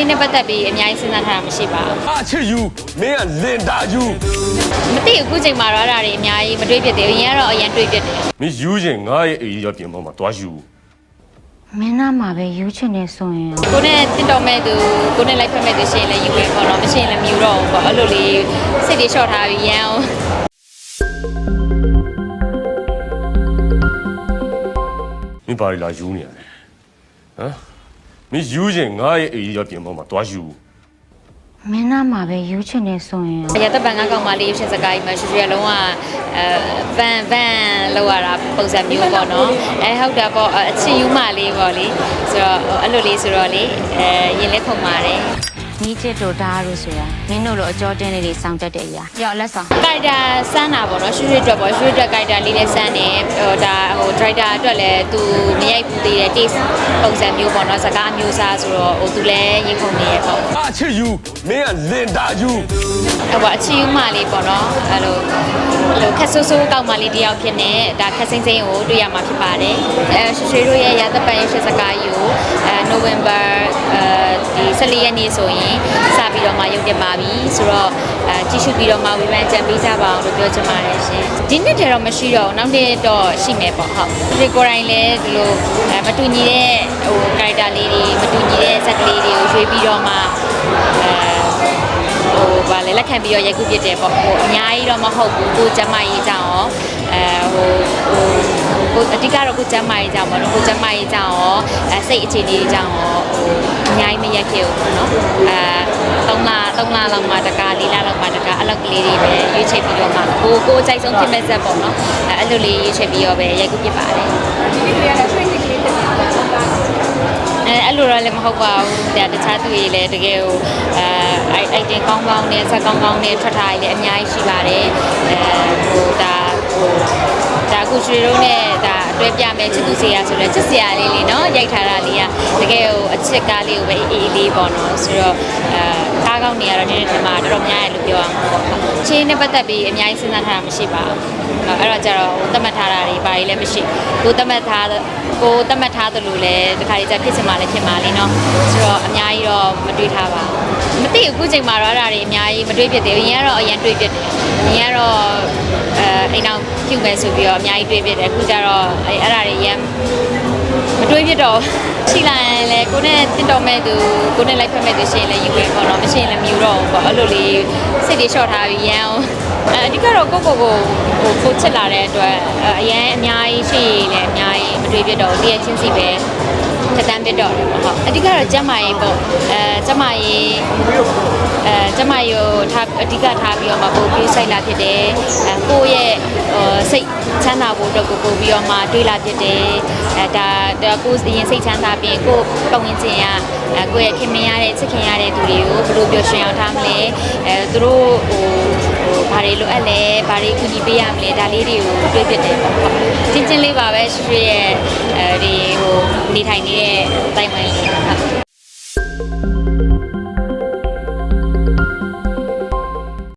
ချင်းနဲ့ပတ်သက်ပြီးအများကြီးစဉ်းစားထားတာမရှိပါဘူးအချစ်ယူမင်းကလင်တာယူမသိဘူးအခုချိန်မှာတော့အဲ့ဒါတွေအများကြီးမတွေးဖြစ်သေးဘူးအရင်ကတော့အရင်တွေးဖြစ်တယ်မင်းယူရင်ငါရဲ့အေးရောပြင်ပေါ်မှာတွားယူမင်းသားမှာပဲယူချင်နေဆိုရင်ကိုနဲ့တင်တော်မဲ့သူကိုနဲ့လိုက်ဖက်မဲ့သူရှိရင်လည်းယူပဲပေါ့နော်မရှိရင်လည်းမယူတော့ဘူးပေါ့အဲ့လိုလေးစိတ်တွေလျှော့ထားပြီးရန်အောင်မင်းဘာလဲလာယူနေရလဲဟမ် မင်းယူရင်ငါရဲ့အေးရောပြင်ပေါ်မှာတွားယူမင်းသားမှာပဲယူချင်နေဆိုရင်ရတပန်ကကောင်မလေးရုပ်ရှင်စကားကြီးမှာရွှေရွှေလုံးကအဲဗန်ဗန်လောက်ရတာပုံစံမျိုးပေါ့နော်အဲဟုတ်တာပေါ့အချစ်ယူမလေးပေါ့လေဆိုတော့အဲ့လိုလေးဆိုတော့လေအဲရင်လက်ခုံပါတယ် နီးချစ်တို့တားလို့ဆိုတာမင်းတို့လိုအကြောတင်းလေးတွေစောင့်တတ်တဲ့အရာကြောက်လက်ဆောင်ကိုက်တာစမ်းတာပေါ့နော်ရွှေရွှေအတွက်ပေါ့ရွှေရွှေအတွက်ကိုက်တာလေးနဲ့စမ်းတယ်ဟိုဒါဟိုဒရိုက်တာအတွက်လည်းသူမရိုက်ဘူးသေးတယ် taste ပုံစံမျိုးပေါ့နော်စကားမျိုးစားဆိုတော့ဟိုသူလည်းရင်ခုန်နေရပေါ့အချစ်ယူမင်းကလင်တာယူဟိုပါအချီယူမလေးပေါ့နော်အဲ့လိုအဲ့လိုခက်ဆိုးဆိုးကောက်မလေးတယောက်ဖြစ်နေဒါခက်စိမ့်စိမ့်ကိုတွေ့ရမှာဖြစ်ပါတယ်အဲရွှေရွှေတို့ရဲ့ရာသပန်ရဲ့ရှစ်စကားယူအဲနိုဝင်ဘာအဲ ဒီ14ရက်နေ့ဆိုရင်စပြီးတော့မှရုပ်တင်ပါပြီဆိုတော့အဲကြည့်ရှုပြီးတော့မှဝေဖန်ကြံပေးကြပါအောင်လို့ပြောချင်ပါတယ်ရှင်ဒီနှစ်တည်းတော့မရှိတော့ဘူးနောက်နှစ်တော့ရှိမယ်ပေါ့ဟုတ်ဒီကိုယ်တိုင်လည်းဒီလိုအဲမတူညီတဲ့ဟို character လေးတွေမတူညီတဲ့ဇာတ်ကလေးတွေကိုရွေးပြီးတော့မှအဲဟိုဗာလေလက်ခံပြီးတော့ရိုက်ကူးပြစ်တယ်ပေါ့ဟိုအများကြီးတော့မဟုတ်ဘူးကိုကျမကြီးကြောင့်ရောအဲဟိုဟို ကိုအဓိကတော့ကိုကျမကြီးကြောင့်ပေါ့နော်ကိုကျမကြီးကြောင့်ရောအဲစိတ်အခြေအနေကြောင့်ရောဟိုအများကြီးမရက်ခဲ့ဘူးပေါ့နော်အဲ3လ3လလောက်မှတကား4လလောက်မှတကားအဲ့လောက်ကလေးတွေပဲရွေးချယ်ပြီးတော့မှကိုကိုအကြိုက်ဆုံးဖြစ်မဲ့ဆက်ပေါ့နော်အဲအဲ့လိုလေးရွေးချယ်ပြီးတော့ပဲရိုက်ကူးပြစ်ပါတယ်အဲအဲ့လိုတော့လည်းမဟုတ်ပါဘူးဒါတခြားသူတွေလည်းတကယ်ဟိုအဲအိုက်တင်ကောင်းကောင်းနဲ့ဆက်ကောင်းကောင်းနဲ့ထွက်ထားရည်လည်းအများကြီးရှိပါတယ်အဲဟိုဒါဟိုဒါ ကိုရွှေတို့နဲ့ဒါအတွဲပြမယ်ချစ်သူစရာဆိုတော့ချစ်စရာလေးလေးနော်ရိုက်ထားတာလေးကတကယ်ဟိုအချစ်ကားလေးကိုပဲအေးအေးလေးပေါ့နော်ဆိုတော့အဲကားကောင်းနေရတော့ဒီနေ့ထင်မှာတော်တော်များရလို့ပြောအောင်ပေါ့ချင်းနဲ့ပတ်သက်ပြီးအများကြီးစဉ်းစားထားတာမရှိပါဘူးအဲ့တော့ကျတော့ဟိုသတ်မှတ်ထားတာတွေဘာတွေလည်းမရှိကိုသတ်မှတ်ထားကိုသတ်မှတ်ထားသလိုလည်းဒီခါလေးကျဖြစ်စင်ပါလေဖြစ်ပါလေနော်ဆိုတော့အများကြီးတော့မတွေးထားပါဘူးမသိအခုချိန်မှာတော့အဲ့ဒါတွေအများကြီးမတွေးဖြစ်သေးဘူးရင်ကတော့အရင်တွေးဖြစ်တယ်ရင်ကတော့ အဲအိမ်အောင်ပြုတ်မယ်ဆိုပြီးတော့အများကြီးတွေးဖြစ်တယ်အခုကျတော့အဲ့အဲ့ဒါတွေရမ်းမတွေးဖြစ်တော့ရှိလိုက်ရင်လည်းကိုနဲ့တင်တော်မဲ့သူကိုနဲ့လိုက်ဖက်မဲ့သူရှိရင်လည်းယူပဲပေါ့နော်မရှိရင်လည်းမယူတော့ဘူးပေါ့အဲ့လိုလေးစိတ်တွေလျှော့ထားပြီးရမ်းအောင်အဲအဓိကတော့ကိုကိုကိုဟိုကိုချစ်လာတဲ့အတွက်အဲအရင်အများကြီးရှိရင်လည်းအများကြီးမတွေးဖြစ်တော့ဘူးတည့်ရချင်းစီပဲထက်တန်းပြတော့တယ်ပေါ့ဟုတ်အဓိကတော့ကျမ်းမာရေးပေါ့အဲကျမ်းမာရေး အဲကျမ်းမာရေးကိုထားအဓိကထားပြီးတော့မှပို့ပြီးစိုက်လာဖြစ်တယ်အဲကိုယ့်ရဲ့ဟိုစိတ်ချမ်းသာဖို့အတွက်ကိုပို့ပြီးတော့မှတွေးလာဖြစ်တယ်အဲဒါဒါကိုယ်ရင်စိတ်ချမ်းသာပြီးကိုယ်ပတ်ဝန်းကျင်ကအဲကိုယ့်ရဲ့ခင်မင်ရတဲ့ချစ်ခင်ရတဲ့သူတွေကိုဘယ်လိုပြောရှင်အောင်ထားမလဲအဲသူတို့ဟိုဟိုဘာတွေလိုအပ်လဲဘာတွေကူညီပေးရမလဲဒါလေးတွေကိုတွေးဖြစ်တယ်ပေါ့ဟုတ်ချင်းချင်းလေးပါပဲရွှေရဲ့အဲဒီဟိုနေထိုင်နေတဲ့တိုင်ဝမ်လေး